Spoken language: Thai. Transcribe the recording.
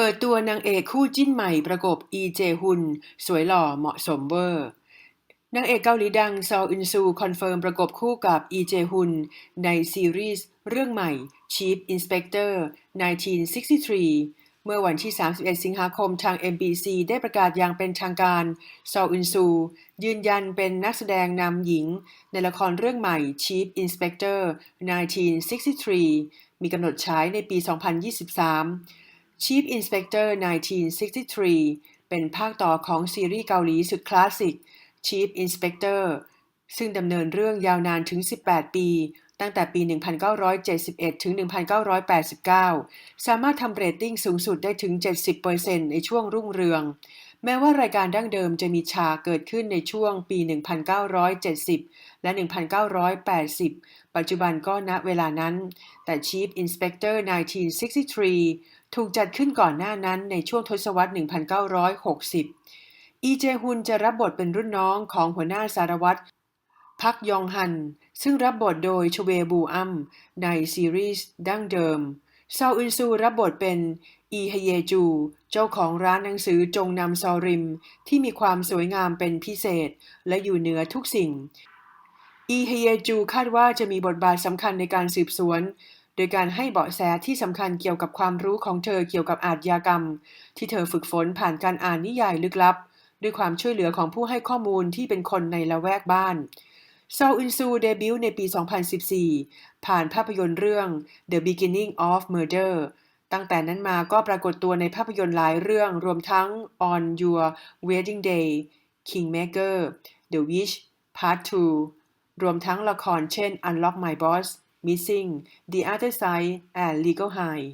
เปิดตัวนางเอกคู่จิ้นใหม่ประกบอีเจฮุน สวยหล่อเหมาะสมเวอร์นางเอกเกาหลีดังซออึนซูคอนเฟิร์มประกบคู่กับอีเจฮุน ในซีรีส์เรื่องใหม่ Chief Inspector 1963 เมื่อวันที่ 31 สิงหาคมทาง MBC ได้ประกาศอย่างเป็นทางการซออึนซู ยืนยันเป็นนักแสดงนำหญิง ในละครเรื่องใหม่ Chief Inspector 1963 มีกำหนดฉายในปี 2023 Chief Inspector 1963 เป็นภาคต่อของซีรีส์เกาหลีสุดคลาสสิก Chief Inspector ซึ่งดำเนินเรื่องยาวนานถึง 18 ปี ตั้งแต่ปี 1971 ถึง 1989 สามารถทำเรตติ้งสูงสุดได้ถึง 70%ในช่วงรุ่งเรือง แม้ว่ารายการดั้งเดิมจะมีฉาเกิดขึ้นในช่วงปี 1970 และ 1980 ปัจจุบันก็ณเวลานั้น แต่ Chief Inspector 1963 ถูกจัดขึ้นก่อนหน้านั้นในช่วงทศวรรษ 1960 อีเจฮุนจะรับบทเป็นรุ่นน้องของหัวหน้าสารวัตรพักยองฮัน ซึ่งรับบทโดยชเวบูอัมในซีรีส์ดั้งเดิม ซาอึนซูรับบทเป็นอีฮเยจู เจ้าของร้านหนังสือจงนำซอริม ที่มีความสวยงามเป็นพิเศษ และอยู่เหนือทุกสิ่ง อีฮเยจูคาดว่าจะมีบทบาทสำคัญในการสืบสวน โดยการให้เบาะแสที่สำคัญเกี่ยวกับความรู้ของเธอเกี่ยวกับอาชญากรรม ที่เธอฝึกฝนผ่านการอ่านนิยายลึกลับ ด้วยความช่วยเหลือของผู้ให้ข้อมูลที่เป็นคนในละแวกบ้าน ซออึนซูเดบิวต์ในปี 2014 ผ่านภาพยนตร์เรื่อง The Beginning of Murder ตั้งแต่นั้นมาก็ปรากฏตัวในภาพยนตร์หลายเรื่องรวมทั้ง On Your Wedding Day Kingmaker The Witch Part 2 รวมทั้งละครเช่น Unlock My Boss Missing The Other Side and Legal High